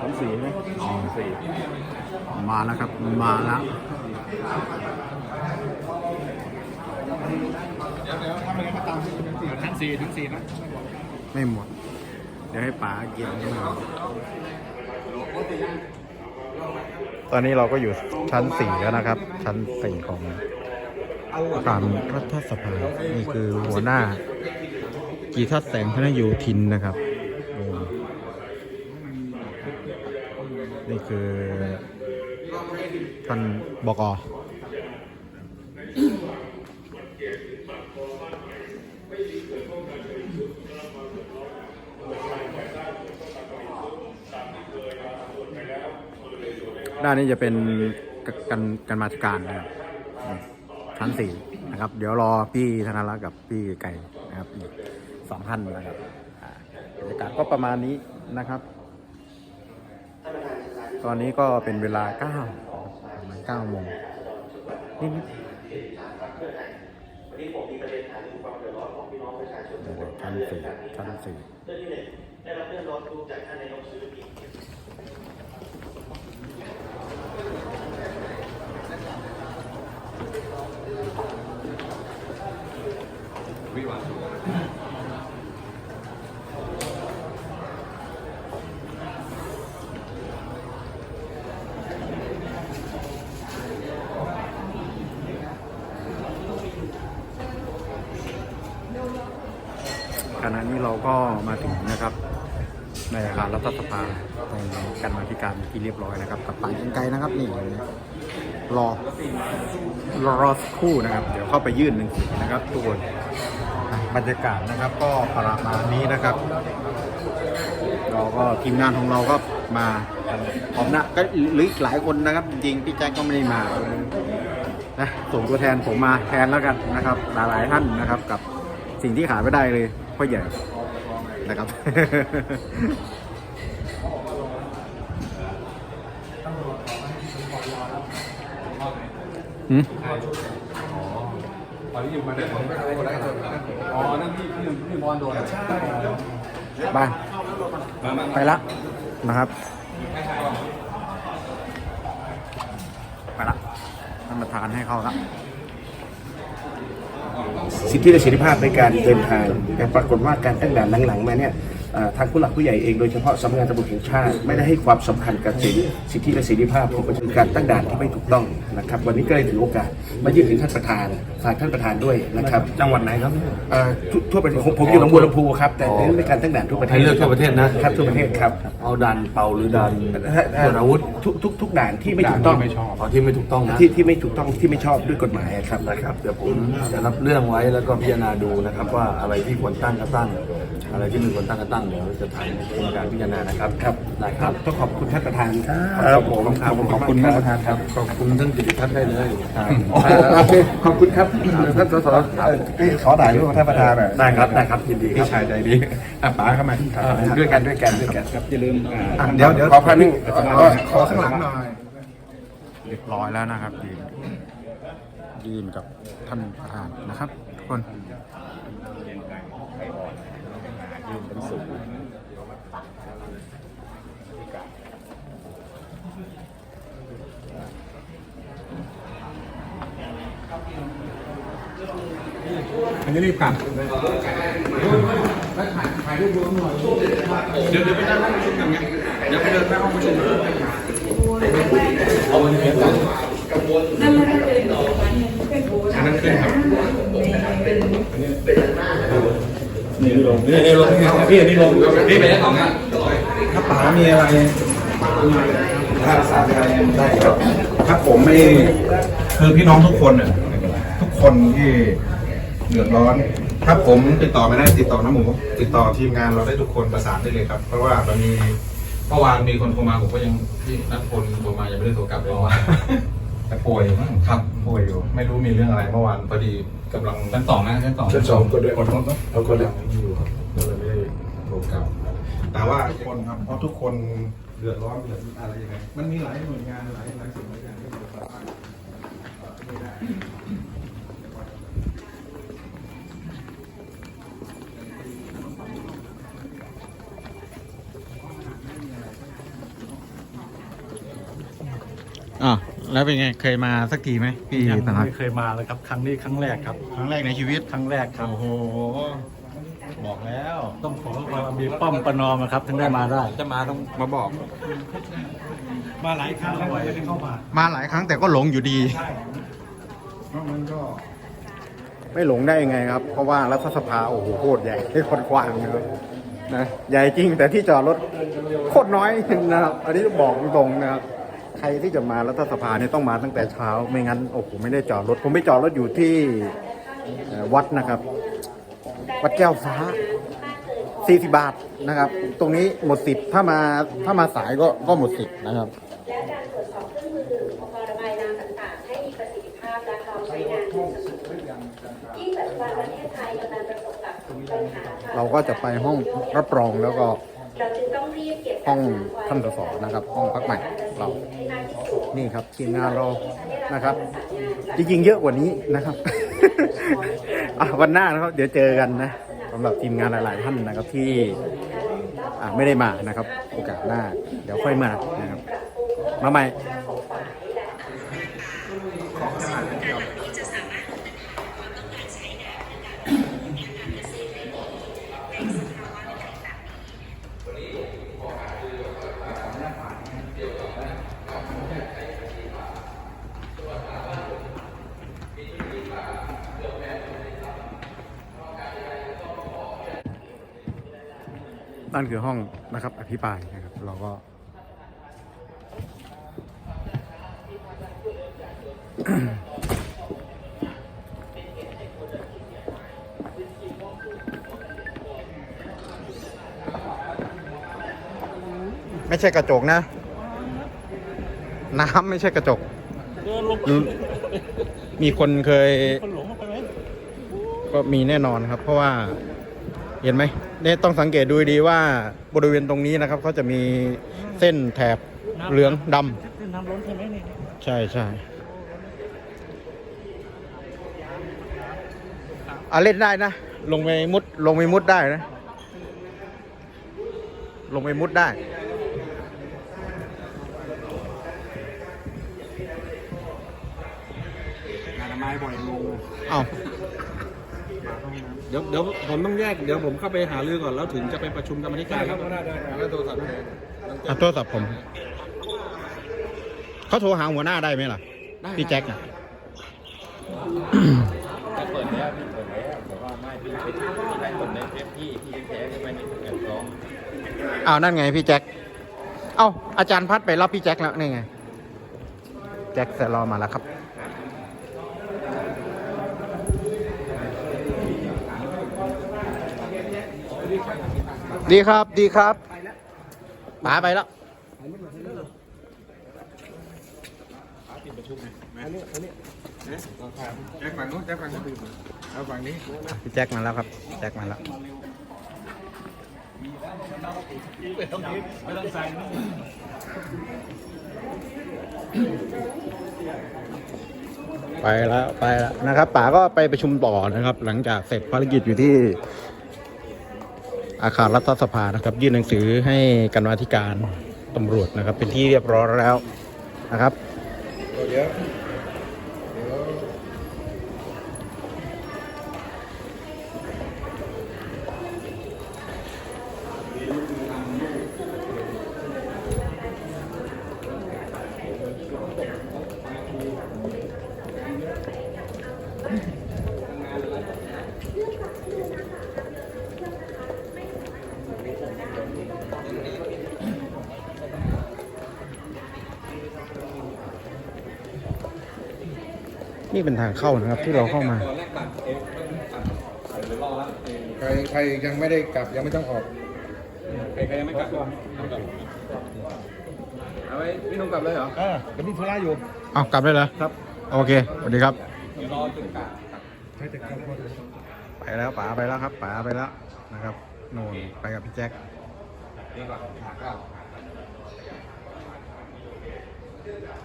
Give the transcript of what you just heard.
ชั้นสี่ไหมชั้นสี่มาแล้วครับ มาแล้วเดี๋ยวเดี๋ยวถ้าไม่งั้นมาตามที่ชั้นสี่ชั้นสี่นะ ไม่หมด เดี๋ยวให้ป๋าเกี่ยวให้หมดตอนนี้เราก็อยู่ชั้นสี่แล้วนะครับ ชั้นสี่ของการรัฐสภา นี่คือหัวหน้า กีทัศน์แสงพนโยธินนะครับโอ้นี่ คือท่านบกอด้านนี้จะเป็นกันกันมาธิการนะครับนี่ชั้นสี่นะครับ เดี๋ยวรอพี่ธนรักษ์กับพี่ไก่นะครับอีกสองท่านนะครับอาบรรยากาศก็ประมาณนี้นะครับ ตอนนี้ก็เป็นเวลาเก้าประมาณเก้าโมงนิดๆเดี๋ยวๆชั้นสี่ชั้นสี่ขณะ นี้เราก็มาถึงนะครับ ในอาคารรัฐสภาตรงกันมาธิการที่เรียบร้อยนะครับ กับป่ายไกลนะครับนี่รอรอรอสักครู่นะครับ เดี๋ยวเข้าไปยื่นหนึ่งสือนะครับทุกคนบรรยากาศนะครับ ก็ประมาณนี้นะครับ เราก็ทีมงานของเราก็มาพร้อมนะก็หรืออีกหลายคนนะครับ จริงพี่แจ็คก็ไม่ได้มานะส่งตัวแทนผมมาแทนแล้วกันนะครับ หลายๆท่านนะครับ กับสิ่งที่ขาดไม่ได้เลย พ่อใหญ่นะครับหืมตอนที่อยู่มาได้ผมก็โดนได้อ๋อ นั่นที่ที่ที่บอลโดนใช่ไปไปละนะครับไปละท่านประธานให้เข้าละ สิทธิและเสรีภาพในการเดินทางแต่ปรากฏว่าการตั้งด่านหลังๆมาเนี่ย ทางผู้หลักผู้ใหญ่เองโดยเฉพาะสำนักงานตำรวจแห่งชาติ ไม่ได้ให้ความสำคัญกับสิทธิสิทธิและเสรีภาพของประชาชนการตั้งด่านที่ไม่ถูกต้องนะครับ วันนี้ก็เลยถือโอกาสมายื่นถึงท่านประธานฝากท่านประธานด้วยนะครับ จังหวัดไหนครับเอ่อทั่วทั่วประเทศผมผมอยู่หนองบัวลำพูครับแต่เน้นในการตั้งด่านทั่วประเทศให้เลือกทั่วประเทศนะครับทั่วประเทศครับเอาดันเป่าหรือดันเอ่อตรวจอาวุธทุกทุกทุกด่านที่ไม่ถูกต้องเอาที่ไม่ถูกต้องนะที่ที่ไม่ถูกต้องที่ไม่ชอบด้วยกฎหมายครับนะครับเดี๋ยวผมจะรับเรื่องไว้แล้วก็พิจารณาดูนะครับว่าอะไรที่ควรตั้งก็ตั้ง อะไรที่ไม่ควรตั้งก็ตั้งเดี๋ยวจะถ่ายในกรรมการพิจารณานะครับครับได้ครับต้องขอบคุณท่านประธานครับผมขอบคุณขอบคุณท่านประธานครับขอบคุณท่านกิติทัศน์ได้เลยครับโอเคขอบคุณครับท่านสสขอถ่ายรูปกับท่านประธานหน่อยได้ครับได้ครับยินดีคพี่รับชายใจดีอะป๋าเข้ามาด้วยกันด้วยกันด้วยกันครับอย่าลืมเดี๋ยวเดี๋ยวขอพันนึงขอข้างหลังหน่อยเรียบร้อยแล้วนะครับยืนยืนกับท่านประธานนะครับทุกคนยืนเป็น สูงอันนี้รีบกลับเดี๋ยวเดี๋ยวไปนั่งห้องประชุมกันไงเดี๋ยวไปเดินไปห้องประชุมอันนั้นขึ้นครับ นี่ลงนี่นี่ลงพี่อันนี้ลงพี่ไปได้สองอะถ้าป๋ามีอะไรถ้าสารอะไรได้ครับถ้าผมไม่คือพี่น้องทุกคนเน่ะทุกคนที่เดือดร้อนถ้าผมติดต่อไม่ได้ติดต่อน้ำหมู ติดต่อทีมงานเราได้ทุกคนประสานได้เลยครับ เพราะว่ามันมีเมื่อวานมีคนโทรมาผมก็ยังที่นัดพลโทรมายังไม่ได้โทรกลับเลยเมื่อวา แต่ป่วยมั้งครับป่วยอยู่ ไม่รู้มีเรื่องอะไรเมื่อวานพอดีกำลังชั้นสองนะชั้นสองชั้นสองกดด้วยกดเล้วเราก็แล้ไม่อยู่ครับก็เลยไม่ได้โทรกลับแต่ว่าทุกคนครับเพราะทุกคนเดือดร้อนเดือดอะไรยังไงมันมีหลายหน่วยงานหลายหลายสิ่งหลายอย่างที่เราสามารถเอ่อไม่ได้อะ แล้วเป็นไงเคยมาสักทีไหมพี่ยังธนัทไม่เคยมาเลยครับ ครั้งนี้ครั้งแรกครับ ครั้งแรกในชีวิตครั้งแรกครับ โอ้โหบอกแล้วต้องขอความมีป้อมประนอมนะครับ ถึงได้มาได้ จะมาต้องมาบอก มาหลายครั้งแล้วไม่ได้เข้ามา มาหลายครั้งแต่ก็หลงอยู่ดีไม่หลงได้ยังไงครับ เพราะว่ารัฐสภาโอ้โหโคตรใหญ่โคตรกว้างนะครับนะใหญ่จริงแต่ที่จอดรถโคตรน้อยนะครับ อันนี้บอกตรงๆนะครับ ใครที่จะมารัฐสภาเนี่ยต้องมาตั้งแต่เช้า ไม่งั้นโอ้โหไม่ได้จอดรถ ผมไปจอดรถอยู่ที่เอ่อวัดนะครับ วัดแก้วฟ้า 40 บาทนะครับ ตรงนี้หมดสิทธิ์ถ้ามาถ้ามาสายก็ก็หมดสิทธิ์นะครับและการตรวจสอบเครื่องมือดื่มอุปกรณ์ระบายน้ำต่างๆ ให้มีประสิทธิภาพและพร้อมใช้งานในสมุนยิ่งปัจจุบันประเทศไทยกำลังประสบกับปัญหาควมเราก็จะไปห้องรับรองแล้วก็เราจึงต้องรีบเก็บห้องท่านสสนะครับ ห้องพักใหม่เราให้มากที่สุด นี่ครับทีมงานเรานะครับ จริงๆเยอะกว่านี้นะครับวันหน้านะครับ เดี๋ยวเจอกันนะสำหรับทีมงานหลายๆท่านนะครับที่ไม่ได้มานะครับ โอกาสหน้า เดี๋ยวค่อยมานะครับ มาใหม่ นั่นคือห้องนะครับ อภิปรายนะครับ เราก็ ไม่ใช่กระจกนะ น้ำไม่ใช่กระจกมีคนเคยก็มีแน่นอนครับ เพราะว่า เห็นไหมเนี่ยต้องสังเกตดูดีว่าบริเวณตรงนี้นะครับเขาจะมีเส้นแถบเหลืองดำน้ำล้นใช่ไหมนี่ใช่ใช่อะเล่นได้นะ ลงไปมุดลงไปมุดได้นะ ลงไปมุดได้งานไม้บ่อยลงเอ้าเดี๋ยวเดี๋ยวผมต้องแยกเดี๋ยวผมเข้าไปหารือก่อนแล้วถึงจะไปประชุมกรรมธิการครับได้ได้แล้วโทรศัพท์อะโทรศัพท์ผม เขาโทรหาหัวหน้าได้ไหมล่ะ พี่แจ็คน่ะอ้าวนั่นไงพี่แจ็ค เอ้าอาจารย์พัดไปรับพี่แจ็คแล้วนี่ไง แจ็คแต่รอมาแล้วครับ ดีครับดีครับป๋าไปแล้วแจ็คฝั่งนู้นแจ็คฝั่งนู้นเอาฝั่งนี้พี่แจ็คมาแล้วครับแจ็คมาแล้วไปแล้วไปแล้วนะครับป๋าก็ไปประชุมต่อนะครับ หลังจากเสร็จภารกิจอยู่ที่ อาคารรัฐสภานะครับ ยื่นหนังสือให้กันมาธิการตำรวจนะครับ เป็นที่เรียบร้อยแล้วนะครับ นี่เป็นทางเข้านะครับที่เราเข้ามา ใครใครยังไม่ได้กลับยังไม่ต้องออกใครใครยังไม่กลับเอาไว้พี่นุ่มกลับเลยเหรอเออเดี๋ยวมีธุระอยู่เอากลับได้แล้วครับ โอเคสวัสดีครับไปแล้วป๋าไปแล้วครับป๋าไปแล้วนะครับโน่นไปกับพี่แจ็ค Get it out.